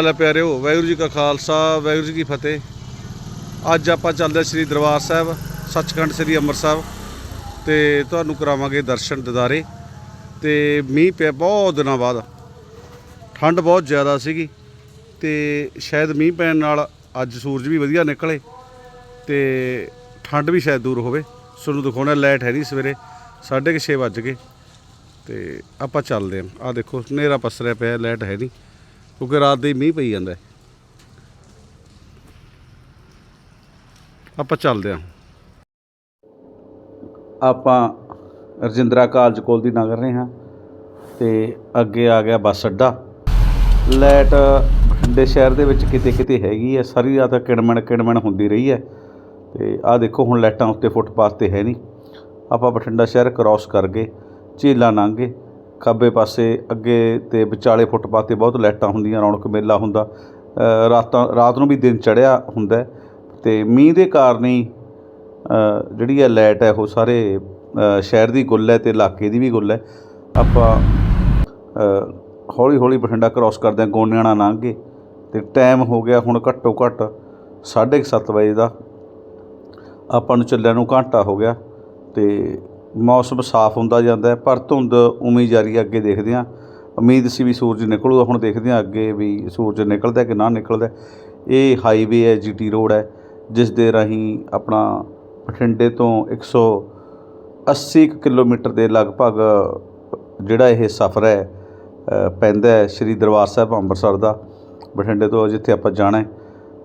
ਹਾਲ ਹੈ ਪਿਆਰਿਓ, ਵਾਹਿਗੁਰੂ ਜੀ ਕਾ ਖਾਲਸਾ, ਵਾਹਿਗੁਰੂ ਜੀ ਕੀ ਫਤਿਹ। ਅੱਜ ਆਪਾਂ ਚੱਲਦੇ ਹਾਂ ਸ੍ਰੀ ਦਰਬਾਰ ਸਾਹਿਬ, ਸੱਚਖੰਡ ਸ੍ਰੀ ਅੰਮ੍ਰਿਤਸਰ ਸਾਹਿਬ, ਤੇ ਤੁਹਾਨੂੰ ਕਰਾਵਾਂਗੇ ਦਰਸ਼ਨ ਦਿਦਾਰੇ। ਤੇ ਮੀਂਹ ਪਿਆ ਬਹੁਤ ਦਿਨਾਂ ਬਾਅਦ। ਠੰਡ ਬਹੁਤ ਜ਼ਿਆਦਾ ਸੀਗੀ, ਤੇ ਸ਼ਾਇਦ ਮੀਂਹ ਪੈਣ ਨਾਲ ਅੱਜ ਸੂਰਜ ਵੀ ਵਧੀਆ ਨਿਕਲੇ, ਤੇ ਠੰਡ ਵੀ ਸ਼ਾਇਦ ਦੂਰ ਹੋਵੇ। ਤੁਹਾਨੂੰ ਦਿਖਾਉਣਾ ਲਾਈਟ ਹੈ ਨਹੀਂ ਸਵੇਰੇ 6:30 ਵੱਜ ਗਏ। ਤੇ ਆਪਾਂ ਚੱਲਦੇ ਹਾਂ। ਆ ਦੇਖੋ, ਹਨੇਰਾ ਪਸਰਿਆ ਪਿਆ, ਲਾਈਟ ਹੈ ਨਹੀਂ। ਕਿਉਂਕਿ ਰਾਤ ਦੇ ਮੀਂਹ ਪਈ ਜਾਂਦਾ ਆਪਾਂ ਚੱਲਦੇ ਹਾਂ। ਆਪਾਂ ਰਜਿੰਦਰਾ ਕਾਲਜ ਕੋਲ ਦੀ ਲੰਘ ਰਹੇ ਹਾਂ ਤੇ ਅੱਗੇ ਆ ਗਿਆ ਬੱਸ ਅੱਡਾ। ਲਾਈਟ ਬਠਿੰਡੇ ਸ਼ਹਿਰ ਦੇ ਵਿੱਚ ਕਿਤੇ ਕਿਤੇ ਹੈਗੀ ਹੈ। ਸਾਰੀ ਰਾਤ ਕਿਣਮਣ ਕਿਣਮਣ ਹੁੰਦੀ ਰਹੀ ਹੈ ਤੇ ਆਹ ਦੇਖੋ, ਹੁਣ ਲਾਈਟਾਂ ਉੱਤੇ ਫੁੱਟਪਾਥ ਤੇ ਹੈ ਨਹੀਂ। ਆਪਾਂ ਬਠਿੰਡਾ ਸ਼ਹਿਰ ਕ੍ਰਾਸ ਕਰ ਗਏ, ਝੀਲਾਂ ਲੰਘ ਗਏ। ਖੱਬੇ ਪਾਸੇ ਅੱਗੇ ਤੇ ਵਿਚਾਲੇ ਫੁੱਟਪਾਥ ਤੇ ਬਹੁਤ ਲਾਈਟਾਂ ਹੁੰਦੀਆਂ, ਰੌਣਕ ਮੇਲਾ ਹੁੰਦਾ। ਰਾਤਾਂ, ਰਾਤ ਨੂੰ ਵੀ ਦਿਨ ਚੜ੍ਹਿਆ ਹੁੰਦਾ ਹੈ ਤੇ ਮੀਂਹ ਦੇ ਕਾਰਨ ਹੀ ਜਿਹੜੀ ਹੈ ਲਾਈਟ ਹੈ ਉਹ ਸਾਰੇ ਸ਼ਹਿਰ ਦੀ ਗੁੱਲ ਹੈ ਤੇ ਇਲਾਕੇ ਦੀ ਵੀ ਗੁੱਲ ਹੈ। ਆਪਾਂ ਹੌਲੀ ਹੌਲੀ ਬਠਿੰਡਾ ਕ੍ਰਾਸ ਕਰਦੇ ਹਾਂ, ਗੋਨਿਆਣਾ ਲੰਘ ਗਏ ਤੇ ਟਾਈਮ ਹੋ ਗਿਆ ਹੁਣ ਘੱਟੋ ਘੱਟ 7:30 ਵਜੇ ਦਾ। ਆਪਾਂ ਨੂੰ ਚੱਲਿਆ ਨੂੰ ਘੰਟਾ ਹੋ ਗਿਆ ਤੇ ਮੌਸਮ ਸਾਫ਼ ਹੁੰਦਾ ਜਾਂਦਾ ਪਰ ਧੁੰਦ ਉਵੇਂ ਹੀ ਜਾਰੀ ਹੈ, ਅੱਗੇ ਦੇਖਦੇ ਹਾਂ। ਉਮੀਦ ਸੀ ਵੀ ਸੂਰਜ ਨਿਕਲੂਗਾ, ਹੁਣ ਦੇਖਦੇ ਹਾਂ ਅੱਗੇ ਵੀ ਸੂਰਜ ਨਿਕਲਦਾ ਕਿ ਨਾ ਨਿਕਲਦਾ ਇਹ ਹਾਈਵੇ ਹੈ ਜੀਟੀ ਰੋਡ ਹੈ, ਜਿਸ ਦੇ ਰਾਹੀਂ ਆਪਣਾ ਬਠਿੰਡੇ ਤੋਂ 180 ਕੁ ਕਿਲੋਮੀਟਰ ਦੇ ਲਗਭਗ ਜਿਹੜਾ ਇਹ ਸਫ਼ਰ ਹੈ ਪੈਂਦਾ ਹੈ ਸ਼੍ਰੀ ਦਰਬਾਰ ਸਾਹਿਬ ਅੰਮ੍ਰਿਤਸਰ ਦਾ। ਬਠਿੰਡੇ ਤੋਂ ਜਿੱਥੇ ਆਪਾਂ ਜਾਣਾ ਹੈ,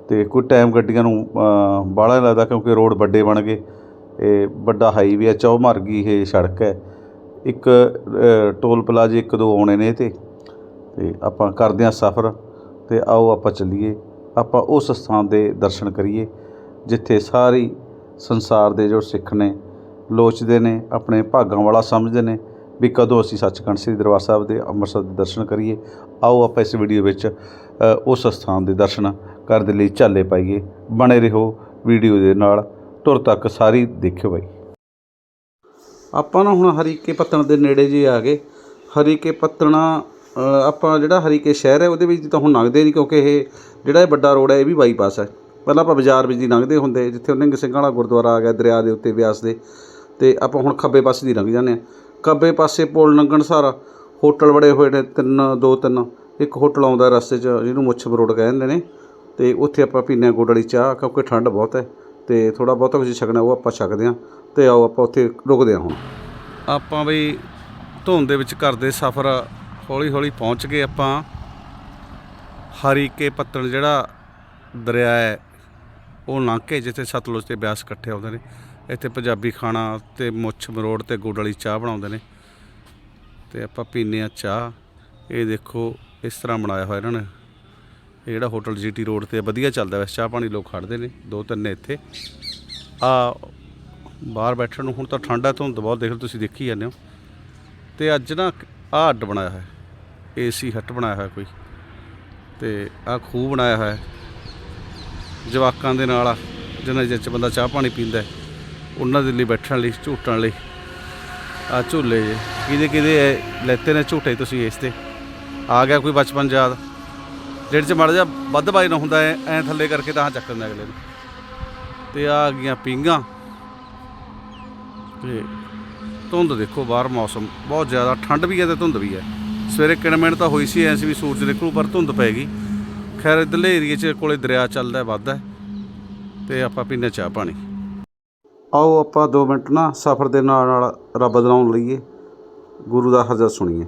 ਤੇ ਕੋਈ ਟਾਈਮ ਗੱਡੀਆਂ ਨੂੰ ਬਾਹਲਾ ਨਹੀਂ ਲੱਗਦਾ ਕਿਉਂਕਿ ਰੋਡ ਵੱਡੇ ਬਣ ਗਏ। ਇਹ ਵੱਡਾ ਹਾਈਵੇ ਹੈ ਚੌਮਾਰਗੀ ਇਹ ਸੜਕ ਹੈ। ਇੱਕ ਟੋਲ ਪਲਾਜ਼ੇ ਇੱਕ ਦੋ ਆਉਣੇ ਨੇ ਇਹ 'ਤੇ ਤੇ ਆਪਾਂ ਕਰਦੇ ਹਾਂ ਸਫ਼ਰ ਤੇ ਆਓ ਆਪਾਂ ਚੱਲੀਏ। ਆਪਾਂ ਉਸ ਸਥਾਨ ਦੇ ਦਰਸ਼ਨ ਕਰੀਏ, ਜਿੱਥੇ ਸਾਰੀ ਸੰਸਾਰ ਦੇ ਜੋ ਸਿੱਖ ਨੇ, ਲੋਚਦੇ ਨੇ, ਆਪਣੇ ਭਾਗਾਂ ਵਾਲਾ ਸਮਝਦੇ ਨੇ ਵੀ ਕਦੋਂ ਅਸੀਂ ਸੱਚਖੰਡ ਸ੍ਰੀ ਦਰਬਾਰ ਸਾਹਿਬ ਦੇ ਅੰਮ੍ਰਿਤਸਰ ਦੇ ਦਰਸ਼ਨ ਕਰੀਏ। ਆਓ ਆਪਾਂ ਇਸ ਵੀਡੀਓ ਵਿੱਚ ਉਸ ਸਥਾਨ ਦੇ ਦਰਸ਼ਨ ਕਰਨ ਦੇ ਲਈ ਝਾਲੇ ਪਾਈਏ। ਬਣੇ ਰਹੋ ਵੀਡੀਓ ਦੇ ਨਾਲ। ਤੁਰ ਤੱਕ ਸਾਰੀ ਦੇਖਿਓ ਬਾਈ। ਆਪਾਂ ਨਾ ਹੁਣ ਹਰੀਕੇ ਪੱਤਣ ਦੇ ਨੇੜੇ ਜੇ ਆ ਗਏ। ਹਰੀਕੇ ਪੱਤਣਾ ਆਪਾਂ ਜਿਹੜਾ ਹਰੀਕੇ ਸ਼ਹਿਰ ਹੈ, ਉਹਦੇ ਵਿੱਚ ਤਾਂ ਹੁਣ ਲੰਘਦੇ ਨਹੀਂ ਕਿਉਂਕਿ ਇਹ ਜਿਹੜਾ ਇਹ ਵੱਡਾ ਰੋਡ ਹੈ, ਇਹ ਵੀ ਬਾਈਪਾਸ ਹੈ। ਪਹਿਲਾਂ ਆਪਾਂ ਬਾਜ਼ਾਰ ਵਿੱਚ ਦੀ ਲੰਘਦੇ ਹੁੰਦੇ, ਜਿੱਥੇ ਉਹਨੇ ਸਿੰਘ ਵਾਲਾ ਗੁਰਦੁਆਰਾ ਆ ਗਿਆ, ਦਰਿਆ ਦੇ ਉੱਤੇ ਵਿਆਸ ਦੇ। ਤੇ ਆਪਾਂ ਹੁਣ ਖੱਬੇ ਪਾਸੇ ਦੀ ਲੰਘ ਜਾਂਦੇ ਹਾਂ। ਖੱਬੇ ਪਾਸੇ ਪੁਲ ਲੰਘਣ ਸਾਰਾ ਹੋਟਲ ਬੜੇ ਹੋਏ ਨੇ, ਤਿੰਨ, ਦੋ, ਤਿੰਨ। ਇੱਕ ਹੋਟਲ ਆਉਂਦਾ ਰਸਤੇ 'ਚ, ਜਿਹਨੂੰ ਮੁੱਛਬ ਰੋਡ ਕਹਿੰਦੇ ਨੇ। ਤੇ ਉੱਥੇ ਆਪਾਂ ਪੀਂਦੇ ਹਾਂ ਗੁੜ ਚਾਹ, ਕਿਉਂਕਿ ਠੰਡ ਬਹੁਤ ਹੈ। ਅਤੇ ਥੋੜ੍ਹਾ ਬਹੁਤਾ ਕੁਝ ਛਕਣਾ ਉਹ ਆਪਾਂ ਛਕਦੇ ਹਾਂ ਅਤੇ ਆਓ ਆਪਾਂ ਉੱਥੇ ਰੁਕਦੇ ਹਾਂ ਹੁਣ। ਆਪਾਂ ਬਈ ਧੁੰਦ ਦੇ ਵਿੱਚ ਕਰਦੇ ਸਫ਼ਰ ਹੌਲੀ ਹੌਲੀ ਪਹੁੰਚ ਗਏ ਆਪਾਂ। ਹਰੀਕੇ ਪੱਤਣ ਜਿਹੜਾ ਦਰਿਆ ਹੈ, ਉਹ ਲੰਘ ਕੇ ਜਿੱਥੇ ਸਤਲੁਜ ਤੇ ਬਿਆਸ ਇਕੱਠੇ ਆਉਂਦੇ ਨੇ, ਇੱਥੇ ਪੰਜਾਬੀ ਖਾਣਾ ਤੇ ਮੁੱਛ ਮਰੋੜ ਤੇ ਗੁੜ ਵਾਲੀ ਚਾਹ ਬਣਾਉਂਦੇ ਨੇ। ਤੇ ਆਪਾਂ ਪੀਂਦੇ ਆ ਚਾਹ। ਇਹ ਦੇਖੋ, ਇਸ ਤਰ੍ਹਾਂ ਬਣਾਇਆ ਹੋਇਆ ਇਹਨਾਂ ਨੇ। ਇਹ ਜਿਹੜਾ ਹੋਟਲ ਜੀਟੀ ਰੋਡ ਤੇ ਵਧੀਆ ਚੱਲਦਾ ਵੈਸੇ, ਚਾਹ ਪਾਣੀ ਲੋਕ ਖੜਦੇ ਨੇ, ਦੋ ਤਿੰਨ ਨੇ ਇੱਥੇ। ਆ ਬਾਹਰ ਬੈਠਣ ਨੂੰ ਹੁਣ ਤਾਂ ਠੰਡਾ ਧੁੰਦ ਬਹੁਤ, ਦੇਖ ਲਓ ਤੁਸੀਂ ਦੇਖੀ ਜਾਂਦੇ ਹੋ। ਤੇ ਅੱਜ ਨਾ ਆਹ ਹੱਟ ਬਣਾਇਆ ਹੋਇਆ, ਏਸੀ ਹੱਟ ਬਣਾਇਆ ਹੋਇਆ ਕੋਈ। ਤੇ ਆਹ ਖੂਹ ਬਣਾਇਆ ਹੋਇਆ। ਜਵਾਕਾਂ ਦੇ ਨਾਲ ਜਿਨ੍ਹਾਂ ਜਿਹਦੇ 'ਚ ਬੰਦਾ ਚਾਹ ਪਾਣੀ ਪੀਂਦਾ ਉਹਨਾਂ ਦੇ ਲਈ ਬੈਠਣ ਲਈ, ਝੂਟਣ ਲਈ। ਆ ਝੂਲੇ ਜੇ ਕਿਹਦੇ ਕਿਹਦੇ ਲੈਤੇ ਨੇ ਝੂਟੇ ਤੁਸੀਂ ਇਸ ਤੇ? ਆ ਗਿਆ ਕੋਈ ਬਚਪਨ ਯਾਦ? ਜਿਹੜੇ ਚ ਮੜ ਜਾ ਵੱਧ ਬਾਈ ਨਾ ਹੁੰਦਾ, ਐ ਐ ਥੱਲੇ ਕਰਕੇ ਤਾਂ ਚੱਕ ਦਿੰਦਾ ਅਗਲੇ ਨੂੰ। ਤੇ ਆ ਆ ਗਈਆਂ ਪਿੰਗਾ ਤੇ ਧੁੰਦ ਦੇਖੋ, ਬਾਹਰ ਮੌਸਮ ਬਹੁਤ ਜ਼ਿਆਦਾ, ਠੰਡ ਵੀ ਹੈ ਤੇ ਧੁੰਦ ਵੀ ਹੈ। ਸਵੇਰੇ ਕਿਣਮਿਣ ਤਾਂ ਹੋਈ ਸੀ, ਐਂ ਵੀ ਸੂਰਜ ਨਿਕਲੂ ਪਰ ਧੁੰਦ ਪੈ ਗਈ। ਖੈਰ, ਇੱਧਰਲੇ ਏਰੀਏ 'ਚ ਕੋਲੇ ਦਰਿਆ ਚੱਲਦਾ, ਵੱਧ ਹੈ। ਤੇ ਆਪਾਂ ਪੀਂਦੇ ਚਾਹ ਪਾਣੀ। ਆਓ ਆਪਾਂ 2 ਮਿੰਟ ਨਾ ਸਫ਼ਰ ਦੇ ਨਾਲ ਨਾਲ ਰੱਬ ਦਾ ਲਈਏ। ਗੁਰੂ ਦਾ ਹਜ਼ਰ ਸੁਣੀਏ।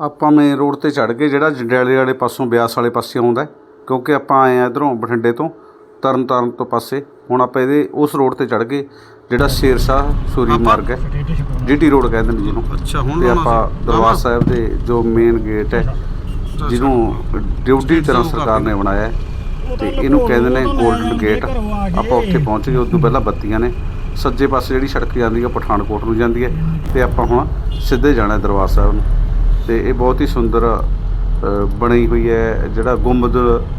ਆਪਾਂ ਮੇਨ ਰੋਡ ਤੇ ਚੜ ਗਏ ਜਿਹੜਾ ਜੰਡਿਆਲੇ ਵਾਲੇ ਪਾਸੋਂ ਬਿਆਸ ਵਾਲੇ ਪਾਸੇ ਆਉਂਦਾ ਹੈ, ਕਿਉਂਕਿ ਆਪਾਂ ਆਏ ਆ ਇਧਰੋਂ ਬਠਿੰਡੇ ਤੋਂ ਤਰਨ ਤਾਰਨ ਤੋਂ ਪਾਸੇ। ਹੁਣ ਆਪਾਂ ਇਹਦੇ ਉਸ ਰੋਡ ਤੇ ਚੜ ਗਏ ਜਿਹੜਾ ਸ਼ੇਰਸ਼ਾਹ ਸੂਰੀ ਮਾਰਗ ਹੈ ਜੀਟੀ ਰੋਡ ਕਹਿੰਦੇ ਨੇ ਜਿਹਨੂੰ। ਅੱਛਾ ਹੁਣ ਆਪਾਂ ਦਰਬਾਰ ਸਾਹਿਬ ਦੇ ਜੋ ਮੇਨ ਗੇਟ ਹੈ ਜਿਹਨੂੰ ਡਿਊਟੀ ਤਰ੍ਹਾਂ ਸਰਕਾਰ ਨੇ ਬਣਾਇਆ ਹੈ। ਤੇ ਇਹਨੂੰ ਕਹਿੰਦੇ ਨੇ 골ਡਨ ਗੇਟ ਆਪਾਂ ਉੱਥੇ ਪਹੁੰਚ ਗਏ ਉਸ ਤੋਂ ਪਹਿਲਾਂ ਬੱਤੀਆਂ ਨੇ। ਸੱਜੇ ਪਾਸੇ ਜਿਹੜੀ ਸੜਕ ਜਾਂਦੀ ਹੈ ਪਠਾਨਕੋਟ ਨੂੰ ਜਾਂਦੀ ਹੈ। ਤੇ ਆਪਾਂ ਹੁਣ ਸਿੱਧੇ ਜਾਣਾ ਹੈ ਦਰਬਾਰ ਸਾਹਿਬ ਨੂੰ। ਤੇ ਇਹ ਬਹੁਤ ਹੀ ਸੁੰਦਰ ਬਣੀ ਹੋਈ ਹੈ। ਜਿਹੜਾ ਗੁੰਬਦ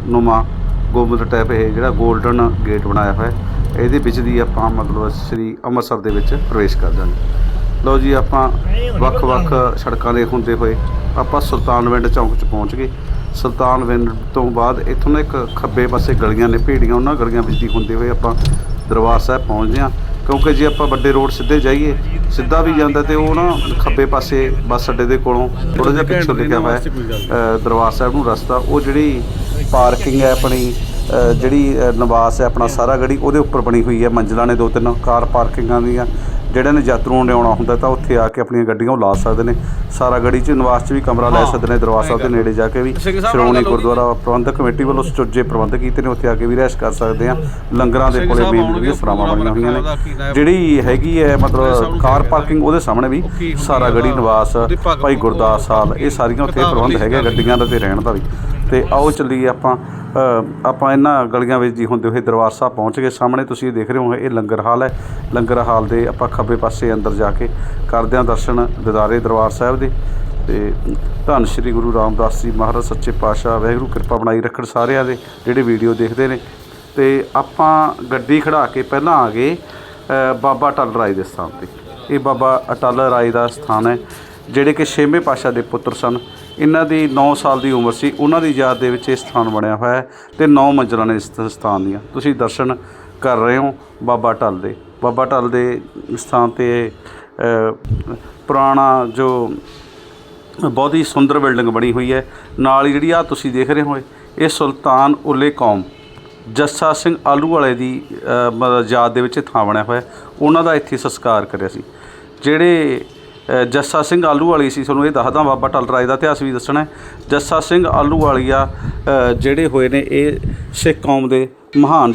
ਨੁਮਾ ਗੁੰਬਦ ਟਾਈਪ ਇਹ ਜਿਹੜਾ 골ਡਨ ਗੇਟ ਬਣਾਇਆ ਹੋਇਆ ਇਹਦੇ ਵਿੱਚ ਦੀ ਆਪਾਂ ਮਤਲਬ ਸ੍ਰੀ ਅੰਮ੍ਰਿਤਸਰ ਦੇ ਵਿੱਚ ਪ੍ਰਵੇਸ਼ ਕਰ ਜਾਵਾਂਗੇ ਲਓ ਜੀ, ਆਪਾਂ ਵੱਖ-ਵੱਖ ਸੜਕਾਂ ਦੇ ਹੁੰਦੇ ਹੋਏ ਆਪਾਂ ਸੁਲਤਾਨਵਿੰਡ ਚੌਂਕ 'ਚ ਪਹੁੰਚ ਗਏ। ਸੁਲਤਾਨਵਿੰਡ ਤੋਂ ਬਾਅਦ ਇੱਥੋਂ ਨਾ ਇੱਕ ਖੱਬੇ ਪਾਸੇ ਗਲੀਆਂ ਨੇ, ਭੀੜੀਆਂ ਉਹਨਾਂ ਗਲੀਆਂ ਵਿੱਚ ਦੀ ਹੁੰਦੇ ਹੋਏ ਆਪਾਂ ਦਰਬਾਰ ਸਾਹਿਬ ਪਹੁੰਚਦੇ ਹਾਂ। ਕਿਉਂਕਿ ਜੇ ਆਪਾਂ ਵੱਡੇ ਰੋਡ ਸਿੱਧੇ ਜਾਈਏ ਸਿੱਧਾ ਵੀ ਜਾਂਦਾ ਤੇ ਉਹ ਨਾ ਖੱਬੇ ਪਾਸੇ ਬੱਸ ਅੱਡੇ ਦੇ ਕੋਲੋਂ ਥੋੜਾ ਜਿਹਾ ਪਿੱਛੋਂ ਲਿਖਿਆ ਹੋਇਆ ਹੈ, ਦਰਬਾਰ ਸਾਹਿਬ ਨੂੰ ਰਸਤਾ ਉਹ ਜਿਹੜੀ ਪਾਰਕਿੰਗ ਹੈ ਆਪਣੀ ਜਿਹੜੀ ਨਿਵਾਸ ਹੈ ਆਪਣਾ ਸਾਰਾ ਗੜੀ ਉਹਦੇ ਉੱਪਰ ਬਣੀ ਹੋਈ ਹੈ ਮੰਜ਼ਿਲਾਂ ਨੇ ਦੋ ਤਿੰਨ ਕਾਰ ਪਾਰਕਿੰਗਾਂ ਦੀਆਂ। ਜਿਹੜੇ ਨੇ ਯਾਤਰੂਆਂ ਨੇ ਆਉਣਾ ਹੁੰਦਾ ਤਾਂ ਉੱਥੇ ਆ ਕੇ ਆਪਣੀਆਂ ਗੱਡੀਆਂ ਉਹ ਲਾ ਸਕਦੇ ਨੇ। ਸਾਰਾ ਗੜੀ 'ਚ ਨਿਵਾਸ 'ਚ ਵੀ ਕਮਰਾ ਲੈ ਸਕਦੇ ਨੇ ਦਰਬਾਰ ਸਾਹਿਬ ਦੇ ਨੇੜੇ ਜਾ ਕੇ ਵੀ। ਸ਼੍ਰੋਮਣੀ ਗੁਰਦੁਆਰਾ ਪ੍ਰਬੰਧਕ ਕਮੇਟੀ ਵੱਲੋਂ ਸੁਚੱਜੇ ਪ੍ਰਬੰਧ ਕੀਤੇ ਨੇ ਉੱਥੇ ਆ ਕੇ ਵੀ ਰਹਿਸ਼ ਕਰ ਸਕਦੇ ਆ ਲੰਗਰਾਂ ਦੇ ਕੋਲੇ ਮੇਨ ਜਿਹੜੀਆਂ ਸਰਾਵਾਂ ਬਣੀਆਂ ਹੋਈਆਂ ਨੇ। ਜਿਹੜੀ ਹੈਗੀ ਹੈ ਮਤਲਬ ਕਾਰ ਪਾਰਕਿੰਗ ਉਹਦੇ ਸਾਹਮਣੇ ਵੀ ਸਾਰਾ ਗੜੀ ਨਿਵਾਸ ਭਾਈ ਗੁਰਦਾਸ ਹਾਲ ਇਹ ਸਾਰੀਆਂ ਉੱਥੇ ਪ੍ਰਬੰਧ ਹੈਗੇ ਗੱਡੀਆਂ ਦਾ ਤੇ ਰਹਿਣ ਦਾ ਵੀ। ਤੇ ਆਓ ਚੱਲੀਏ ਆਪਾਂ ਆਪਾਂ ਇਹਨਾਂ ਗਲੀਆਂ ਵਿੱਚ ਜੀ ਹੁੰਦੇ ਹੋਏ ਦਰਬਾਰ ਸਾਹਿਬ ਪਹੁੰਚ ਗਏ। ਸਾਹਮਣੇ ਤੁਸੀਂ ਇਹ ਦੇਖ ਰਹੇ ਹੋ ਇਹ ਲੰਗਰ ਹਾਲ ਹੈ। ਲੰਗਰ ਹਾਲ ਦੇ ਆਪਾਂ ਖੱਬੇ ਪਾਸੇ ਅੰਦਰ ਜਾ ਕੇ ਕਰਦੇ ਹਾਂ ਦਰਸ਼ਨ ਦਿਦਾਰੇ ਦਰਬਾਰ ਸਾਹਿਬ ਦੇ। ਤੇ ਧੰਨ ਸ਼੍ਰੀ ਗੁਰੂ ਰਾਮਦਾਸ ਜੀ ਮਹਾਰਾਜ, ਸੱਚੇ ਪਾਤਸ਼ਾਹ, ਵਾਹਿਗੁਰੂ, ਕਿਰਪਾ ਬਣਾਈ ਰੱਖਣ ਸਾਰਿਆਂ ਦੇ ਜਿਹੜੇ ਵੀਡੀਓ ਦੇਖਦੇ ਨੇ। ਤੇ ਆਪਾਂ ਗੱਡੀ ਖੜਾ ਕੇ ਪਹਿਲਾਂ ਆ ਗਏ ਬਾਬਾ ਅਟਲ ਰਾਏ ਦੇ ਸਥਾਨ ਤੇ। ਇਹ ਬਾਬਾ ਅਟਲ ਰਾਏ ਦਾ ਸਥਾਨ ਹੈ, ਜਿਹੜੇ ਕਿ ਛੇਵੇਂ ਪਾਤਸ਼ਾਹ ਦੇ ਪੁੱਤਰ ਸਨ। ਇਹਨਾਂ ਦੀ 9 ਸਾਲ ਦੀ ਉਮਰ ਸੀ। ਉਹਨਾਂ ਦੀ ਯਾਦ ਦੇ ਵਿੱਚ ਇਹ ਸਥਾਨ ਬਣਿਆ ਹੋਇਆ ਹੈ ਤੇ 9 ਮੰਜ਼ਲਾਂ ਨੇ ਇਸ ਸਥਾਨ ਦੀਆਂ। ਤੁਸੀਂ ਦਰਸ਼ਨ ਕਰ ਰਹੇ ਹੋ ਬਾਬਾ ਢਲ ਦੇ। ਬਾਬਾ ਢਲ ਦੇ ਸਥਾਨ ਤੇ ਪੁਰਾਣਾ ਜੋ ਬਹੁਤ ਹੀ ਸੁੰਦਰ ਬਿਲਡਿੰਗ ਬਣੀ ਹੋਈ ਹੈ। ਨਾਲ ਹੀ ਜਿਹੜੀ ਆ ਤੁਸੀਂ ਦੇਖ ਰਹੇ ਹੋ ਇਹ ਸੁਲਤਾਨ ਉਲੇ ਕੌਮ ਜੱਸਾ ਸਿੰਘ ਆਲੂ ਵਾਲੇ ਦੀ ਅ, ਯਾਦ ਦੇ ਵਿੱਚ ਇਹ ਥਾਂ ਬਣਿਆ ਹੋਇਆ ਉਹਨਾਂ ਦਾ ਇੱਥੇ ਸੰਸਕਾਰ ਕਰਿਆ ਸੀ। ਜਿਹੜੇ ਜੱਸਾ ਸਿੰਘ ਆਲੂ ਵਾਲੀ ਸੀ, ਤੁਹਾਨੂੰ ਇਹ ਦੱਸਦਾ ਬਾਬਾ ਟਲ ਰਾਏ ਦਾ ਇਤਿਹਾਸ ਵੀ ਦੱਸਣਾ ਜੱਸਾ ਸਿੰਘ ਆਲੂ ਵਾਲੀਆ ਜਿਹੜੇ ਹੋਏ ਨੇ, ਇਹ ਸਿੱਖ ਕੌਮ ਦੇ ਮਹਾਨ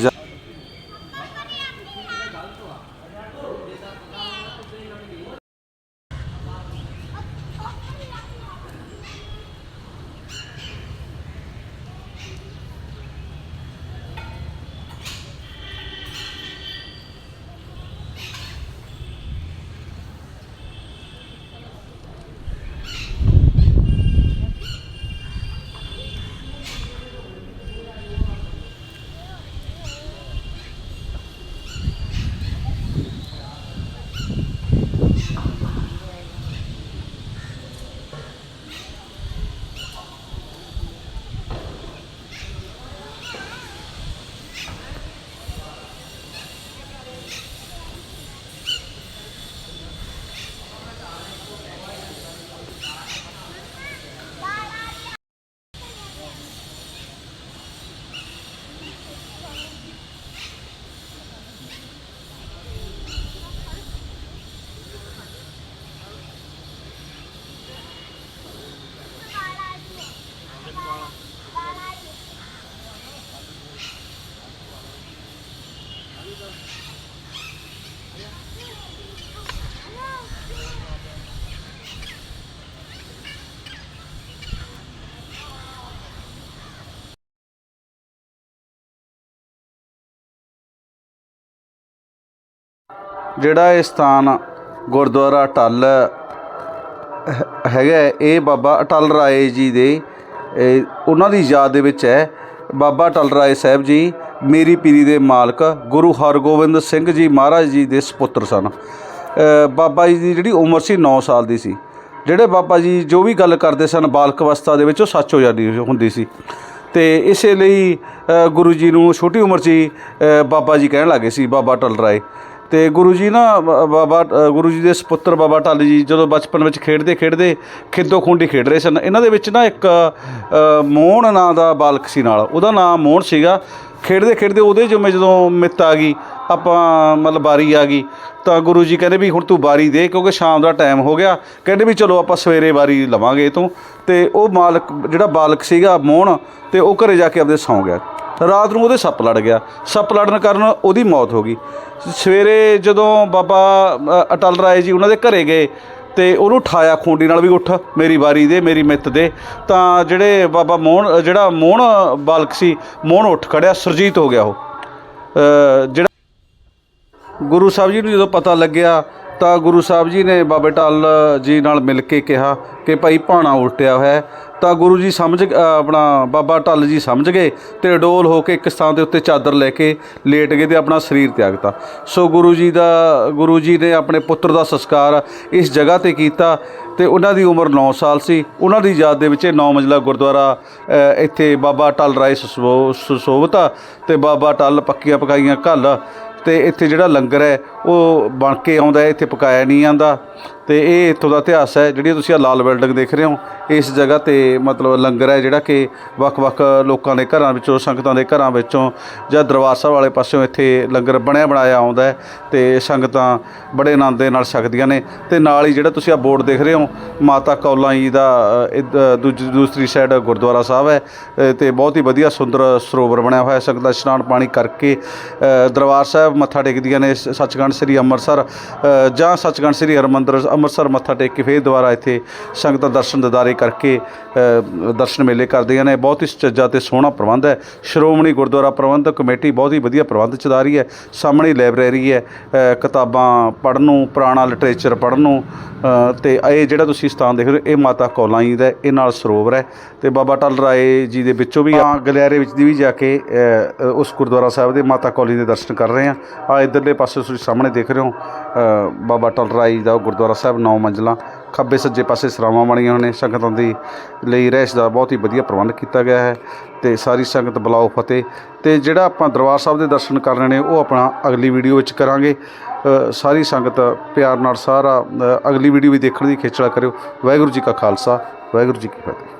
ਜਿਹੜਾ ਇਹ ਸਥਾਨ ਗੁਰਦੁਆਰਾ ਅਟਲ ਹੈ- ਹੈਗਾ ਇਹ ਬਾਬਾ ਅਟਲ ਰਾਏ ਜੀ ਦੇ ਉਹਨਾਂ ਦੀ ਯਾਦ ਦੇ ਵਿੱਚ ਹੈ। ਬਾਬਾ ਅਟਲ ਰਾਏ ਸਾਹਿਬ ਜੀ, ਮੇਰੀ ਪੀਰੀ ਦੇ ਮਾਲਕ ਗੁਰੂ ਹਰਗੋਬਿੰਦ ਸਿੰਘ ਜੀ ਮਹਾਰਾਜ ਜੀ ਦੇ ਸੁਪੁੱਤਰ ਸਨ। ਬਾਬਾ ਜੀ ਦੀ ਜਿਹੜੀ ਉਮਰ ਸੀ 9 ਸਾਲ ਦੀ ਸੀ। ਜਿਹੜੇ ਬਾਬਾ ਜੀ ਜੋ ਵੀ ਗੱਲ ਕਰਦੇ ਸਨ, ਬਾਲਕ ਅਵਸਥਾ ਦੇ ਵਿੱਚ ਉਹ ਸੱਚ ਹੋ ਜਾਂਦੀ ਹੁੰਦੀ ਸੀ। ਤੇ ਇਸੇ ਲਈ ਗੁਰੂ ਜੀ ਨੂੰ ਛੋਟੀ ਉਮਰ 'ਚ ਹੀ ਬਾਬਾ ਜੀ ਕਹਿਣ ਲੱਗੇ ਸੀ, ਬਾਬਾ ਟਲ ਰਾਏ। ਅਤੇ ਗੁਰੂ ਜੀ ਨਾ ਬਾਬਾ ਗੁਰੂ ਜੀ ਦੇ ਸਪੁੱਤਰ ਬਾਬਾ ਟਾਲੀ ਜੀ ਜਦੋਂ ਬਚਪਨ ਵਿੱਚ ਖੇਡਦੇ ਖੇਡਦੇ ਖਿੱਦੋ ਖੁੰਡੀ ਖੇਡ ਰਹੇ ਸਨ। ਇਹਨਾਂ ਦੇ ਵਿੱਚ ਨਾ ਇੱਕ ਮੋਹਣ ਨਾਂ ਦਾ ਬਾਲਕ ਸੀ ਨਾਲ। ਉਹਦਾ ਨਾਮ ਮੋਹਣ ਸੀਗਾ। ਖੇਡਦੇ ਖੇਡਦੇ ਉਹਦੇ ਜਿਵੇਂ ਜਦੋਂ ਮਿੱਤ ਆ ਗਈ, ਆਪਾਂ ਮਤਲਬ ਬਾਰੀ ਆ ਗਈ, ਤਾਂ ਗੁਰੂ ਜੀ ਕਹਿੰਦੇ ਵੀ ਹੁਣ ਤੂੰ ਬਾਰੀ ਦੇ ਕਿਉਂਕਿ ਸ਼ਾਮ ਦਾ ਟਾਈਮ ਹੋ ਗਿਆ। ਕਹਿੰਦੇ ਵੀ ਚਲੋ ਆਪਾਂ ਸਵੇਰੇ ਬਾਰੀ ਲਵਾਂਗੇ ਇਹ ਤੋਂ। ਤੇ ਉਹ ਮਾਲਕ, ਜਿਹੜਾ ਬਾਲਕ ਸੀਗਾ ਮੋਹਣ ਤੇ ਉਹ ਘਰੇ ਜਾ ਕੇ ਆਪਦੇ ਸੌਂ ਗਿਆ। ਰਾਤ ਨੂੰ ਉਹਦੇ ਸੱਪ ਲੜ ਗਿਆ। ਸੱਪ ਲੜਨ ਕਾਰਨ ਉਹਦੀ ਮੌਤ ਹੋ ਗਈ। ਸਵੇਰੇ ਜਦੋਂ ਬਾਬਾ ਅਟਲ ਰਾਏ ਜੀ ਉਹਨਾਂ ਦੇ ਘਰੇ ਗਏ ਤੇ ਉਹਨੂੰ ਠਾਇਆ ਖੂੰਡੀ ਨਾਲ ਵੀ ਉੱਠ, ਮੇਰੀ ਵਾਰੀ ਦੇ, ਮੇਰੀ ਮਿੱਤ ਦੇ। ਤਾਂ ਜਿਹੜੇ ਬਾਬਾ ਮੋਹਨ, ਜਿਹੜਾ ਮੋਹਨ ਬਾਲਕ ਸੀ, ਮੋਹਨ ਉੱਠ ਖੜਿਆ, ਸਰਜੀਤ ਹੋ ਗਿਆ ਉਹ। ਜਿਹੜਾ ਗੁਰੂ ਸਾਹਿਬ ਜੀ ਨੂੰ ਜਦੋਂ ਪਤਾ ਲੱਗਿਆ, ਤਾਂ ਗੁਰੂ ਸਾਹਿਬ ਜੀ ਨੇ ਬਾਬੇ ਟਾਲ ਜੀ ਨਾਲ ਮਿਲ ਕੇ ਕਿਹਾ ਕਿ ਭਾਈ ਭਾਣਾ ਉਲਟਿਆ ਹੋਇਆ ਹੈ। ਤਾਂ ਗੁਰੂ ਜੀ ਸਮਝ ਆਪਣਾ ਬਾਬਾ ਟੱਲ ਜੀ ਸਮਝ ਗਏ ਤੇ ਅਡੋਲ ਹੋ ਕੇ ਇੱਕ ਸਥਾਨ ਦੇ ਉੱਤੇ ਚਾਦਰ ਲੈ ਕੇ ਲੇਟ ਗਏ ਤੇ ਆਪਣਾ ਸਰੀਰ ਤਿਆਗਤਾ ਸੋ ਗੁਰੂ ਜੀ ਦਾ, ਗੁਰੂ ਜੀ ਨੇ ਆਪਣੇ ਪੁੱਤਰ ਦਾ ਸੰਸਕਾਰ ਇਸ ਜਗ੍ਹਾ ਤੇ ਕੀਤਾ ਤੇ ਉਹਨਾਂ ਦੀ ਉਮਰ 9 ਸਾਲ ਸੀ। ਉਹਨਾਂ ਦੀ ਯਾਦ ਦੇ ਵਿੱਚ ਇਹ 9 ਮੰਜ਼ਲਾ ਗੁਰਦੁਆਰਾ ਇੱਥੇ ਬਾਬਾ ਟੱਲ ਰਾਏ ਸੁਸੋ- ਸੁਸ਼ੋਭਿਤ ਤੇ ਬਾਬਾ ਟੱਲ ਪੱਕੀਆਂ ਪਕਾਈਆਂ ਘੱਲ ਤੇ ਇੱਥੇ ਜਿਹੜਾ ਲੰਗਰ ਹੈ, ਉਹ ਬਣ ਕੇ ਆਉਂਦਾ ਇੱਥੇ ਪਕਾਇਆ ਨਹੀਂ ਜਾਂਦਾ। ਤੇ ਇਹ ਇੱਥੋਂ ਦਾ ਇਤਿਹਾਸ ਹੈ ਜਿਹੜੀ ਤੁਸੀਂ ਆ ਲਾਲ ਬਿਲਡਿੰਗ ਦੇਖ ਰਹੇ ਹੋ ਇਸ ਜਗ੍ਹਾ ਤੇ ਮਤਲਬ ਲੰਗਰ ਹੈ ਜਿਹੜਾ ਕਿ ਵੱਖ-ਵੱਖ ਲੋਕਾਂ ਦੇ ਘਰਾਂ ਵਿੱਚੋਂ ਸੰਗਤਾਂ ਦੇ ਘਰਾਂ ਵਿੱਚੋਂ ਜਾਂ ਦਰਬਾਰ ਸਾਹਿਬ ਵਾਲੇ ਪਾਸਿਓਂ ਇੱਥੇ ਲੰਗਰ ਬਣਿਆ ਬਣਾਇਆ ਆਉਂਦਾ ਹੈ ਤੇ ਸੰਗਤਾਂ ਬੜੇ ਆਨੰਦ ਦੇ ਨਾਲ ਛਕਦੀਆਂ ਨੇ। ਤੇ ਨਾਲ ਹੀ ਜਿਹੜਾ ਤੁਸੀਂ ਆ ਬੋਰਡ ਦੇਖ ਰਹੇ ਹੋ ਮਾਤਾ ਕੌਲਾਂ ਜੀ ਦਾ ਅ, ਇੱਧ- ਦੂਜੀ ਦੂਸਰੀ ਸਾਈਡ ਗੁਰਦੁਆਰਾ ਸਾਹਿਬ ਹੈ ਅ, ਤੇ ਬਹੁਤ ਹੀ ਵਧੀਆ ਸੁੰਦਰ ਸਰੋਵਰ ਬਣਿਆ ਹੋਇਆ ਹੈ। ਸੰਗਤਾਂ ਇਸ਼ਨਾਨ ਪਾਣੀ ਕਰਕੇ ਦਰਬਾਰ ਸਾਹਿਬ ਮੱਥਾ ਟੇਕਦੀਆਂ ਨੇ ਸੱਚਖੰਡ ਸ੍ਰੀ ਅੰਮ੍ਰਿਤਸਰ ਜਾਂ ਸੱਚਖੰਡ ਸ੍ਰੀ ਹਰਿਮੰਦਰ ਅੰਮ੍ਰਿਤਸਰ ਮੱਥਾ ਟੇਕ ਕੇ ਫਿਰ ਦੁਬਾਰਾ ਇੱਥੇ ਸੰਗਤਾਂ ਦਰਸ਼ਨ ਦਿਦਾਰੇ ਕਰਕੇ ਦਰਸ਼ਨ ਮੇਲੇ ਕਰਦੀਆਂ ਨੇ। ਬਹੁਤ ਹੀ ਸੁਚੱਜਾ ਤੇ ਸੋਹਣਾ ਪ੍ਰਬੰਧ ਹੈ। ਸ਼੍ਰੋਮਣੀ ਗੁਰਦੁਆਰਾ ਪ੍ਰਬੰਧਕ ਕਮੇਟੀ ਬਹੁਤ ਹੀ ਵਧੀਆ ਪ੍ਰਬੰਧ ਚਲਾ ਰਹੀ ਹੈ। ਸਾਹਮਣੇ ਲਾਇਬ੍ਰੇਰੀ ਹੈ ਕਿਤਾਬਾਂ ਪੜ੍ਹਨ ਨੂੰ ਪੁਰਾਣਾ ਲਿਟਰੇਚਰ ਪੜ੍ਹਨ ਨੂੰ ਅ, ਤੇ ਇਹ ਜਿਹੜਾ ਤੁਸੀਂ ਸਥਾਨ ਦੇਖ ਰਹੇ ਹੋ ਇਹ ਮਾਤਾ ਕੌਲਾਈ ਦਾ ਇਹ ਨਾਲ ਸਰੋਵਰ ਹੈ ਤੇ ਬਾਬਾ ਟਲ ਰਾਏ ਜੀ ਦੇ ਵਿੱਚੋਂ ਵੀ ਆ। ਗਲਿਆਰੇ ਵਿੱਚ ਦੀ ਵੀ ਜਾ ਕੇ ਉਸ ਗੁਰਦੁਆਰਾ ਸਾਹਿਬ ਦੇ ਮਾਤਾ ਕੌਲੀ ਦੇ ਦਰਸ਼ਨ ਕਰ ਰਹੇ ਆ ਆ ਇਧਰਲੇ ਪਾਸੇ ਤੁਸੀਂ ਸਾਹਮਣੇ ਦੇਖ ਰਹੇ ਹੋ ਬਾਬਾ ਟਲਰਾ ਜੀ ਦਾ ਗੁਰਦੁਆਰਾ ਸਾਹਿਬ, ਨੌ ਮੰਜ਼ਲਾ। ਖੱਬੇ ਸੱਜੇ ਪਾਸੇ ਸਰਾਵਾਂ ਬਣੀਆਂ ਹੋਈਆਂ ਨੇ। ਸੰਗਤਾਂ ਦੀ ਲਈ ਰਹਿਸ਼ ਦਾ ਬਹੁਤ ਹੀ ਵਧੀਆ ਪ੍ਰਬੰਧ ਕੀਤਾ ਗਿਆ ਹੈ ਤੇ ਸਾਰੀ ਸੰਗਤ ਬੁਲਾਓ ਫਤਿਹ। ਤੇ ਜਿਹੜਾ ਆਪਾਂ ਦਰਬਾਰ ਸਾਹਿਬ ਦੇ ਦਰਸ਼ਨ ਕਰਨੇ ਨੇ ਉਹ ਆਪਣਾ ਅਗਲੀ ਵੀਡੀਓ ਵਿੱਚ ਕਰਾਂਗੇ। ਸਾਰੀ ਸੰਗਤ ਪਿਆਰ ਨਾਲ ਸਾਰਾ ਅਗਲੀ ਵੀਡੀਓ ਵੀ ਦੇਖਣ ਦੀ ਖੇਚਲਾ ਕਰਿਓ। ਵਾਹਿਗੁਰੂ ਜੀ ਕਾ ਖਾਲਸਾ, ਵਾਹਿਗੁਰੂ ਜੀ ਕੀ ਫਤਿਹ।